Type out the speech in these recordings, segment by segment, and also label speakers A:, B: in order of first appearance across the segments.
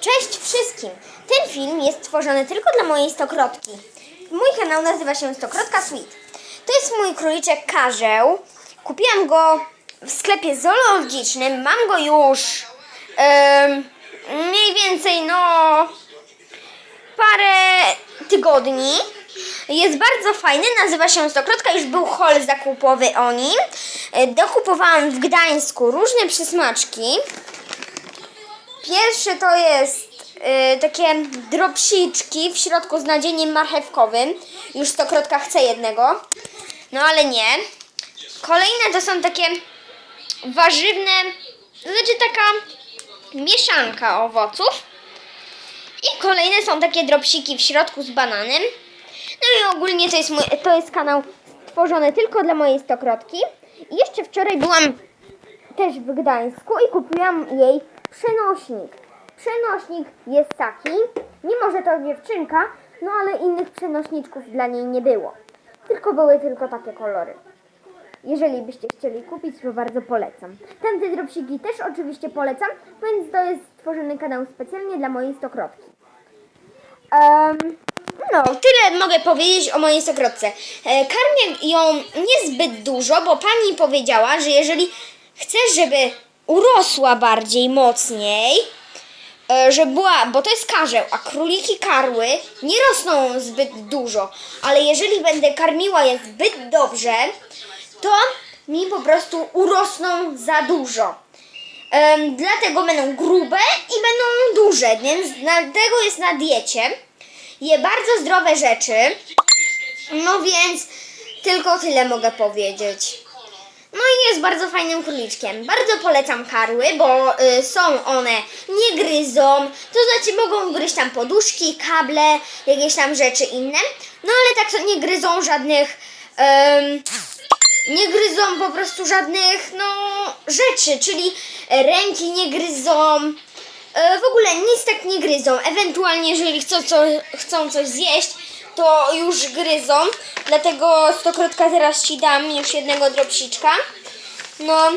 A: Cześć wszystkim! Ten film jest stworzony tylko dla mojej stokrotki. Mój kanał nazywa się Stokrotka Sweet. To jest mój króliczek karzeł. Kupiłam go w sklepie zoologicznym. Mam go już em, mniej więcej no parę tygodni. Jest bardzo fajny, nazywa się Stokrotka, już był haul zakupowy o nim. E, Dokupowałam w Gdańsku różne przysmaczki. Pierwszy to jest y, takie dropsiczki w środku z nadzieniem marchewkowym. Już stokrotka chce jednego. No ale nie. Kolejne to są takie warzywne, to znaczy taka mieszanka owoców. I kolejne są takie dropsiki w środku z bananem. No i ogólnie to jest, mój, to jest kanał stworzony tylko dla mojej stokrotki. I jeszcze wczoraj byłam też w Gdańsku i kupiłam jej przenośnik. Przenośnik jest taki, mimo że to dziewczynka, no ale innych przenośniczków dla niej nie było. Tylko były tylko takie kolory. Jeżeli byście chcieli kupić, to bardzo polecam. Tamte dropsiki też oczywiście polecam, więc to jest stworzony kanał specjalnie dla mojej stokrotki. Em, no, tyle mogę powiedzieć o mojej stokrotce. E, Karmię ją niezbyt dużo, bo pani powiedziała, że jeżeli chcesz, żeby urosła bardziej, mocniej, e, że była, bo to jest karzeł, a króliki karły nie rosną zbyt dużo, ale jeżeli będę karmiła je zbyt dobrze, to mi po prostu urosną za dużo. Em, dlatego będą grube i będą duże, więc dlatego jest na diecie. Je bardzo zdrowe rzeczy. No więc tylko tyle mogę powiedzieć. Jest bardzo fajnym króliczkiem. Bardzo polecam karły, bo y, są one, nie gryzą, to znaczy mogą gryźć tam poduszki, kable, jakieś tam rzeczy inne. No ale tak to nie gryzą żadnych, em, nie gryzą po prostu żadnych, no, rzeczy, czyli ręki nie gryzą, e, w ogóle nic tak nie gryzą. Ewentualnie, jeżeli chcą, co, chcą coś zjeść, to już gryzą. Dlatego stokrotka teraz ci dam już jednego dropsiczka. No,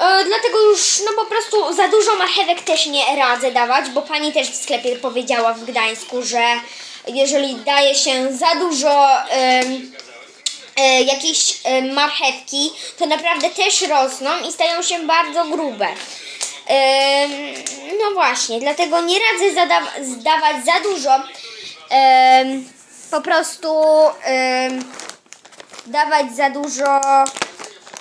A: e, dlatego już, no po prostu za dużo marchewek też nie radzę dawać, bo pani też w sklepie powiedziała w Gdańsku, że jeżeli daje się za dużo em, e, jakieś e, marchewki, to naprawdę też rosną i stają się bardzo grube. Em, no właśnie, dlatego nie radzę zada- zdawać za dużo. Em, po prostu em, dawać za dużo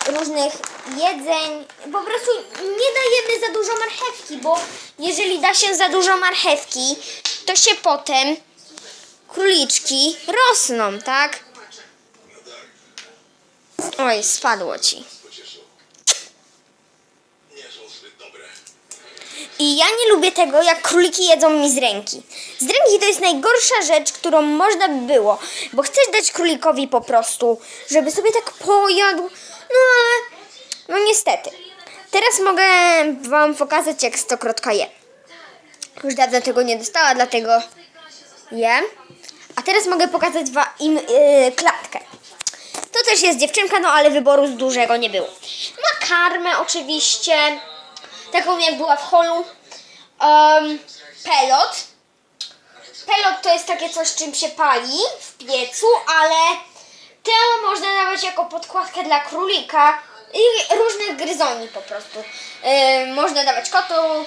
A: różnych jedzeń. Po prostu nie dajemy za dużo marchewki, bo jeżeli da się za dużo marchewki, to się potem króliczki rosną, tak? Oj, spadło ci. I ja nie lubię tego, jak króliki jedzą mi z ręki. Z ręki to jest najgorsza rzecz, którą można by było, bo chcesz dać królikowi po prostu, żeby sobie tak pojadł, no ale, no niestety. Teraz mogę wam pokazać, jak stokrotka je. Już dawno tego nie dostała, dlatego je. A teraz mogę pokazać wam im yy, klatkę. To też jest dziewczynka, no ale wyboru z dużego nie było. Ma karmę oczywiście, taką jak była w holu. Um, pelot. Pelot to jest takie coś, czym się pali w piecu, ale to można dawać jako podkładkę dla królika i różnych gryzoni po prostu. Yy, można dawać kotu,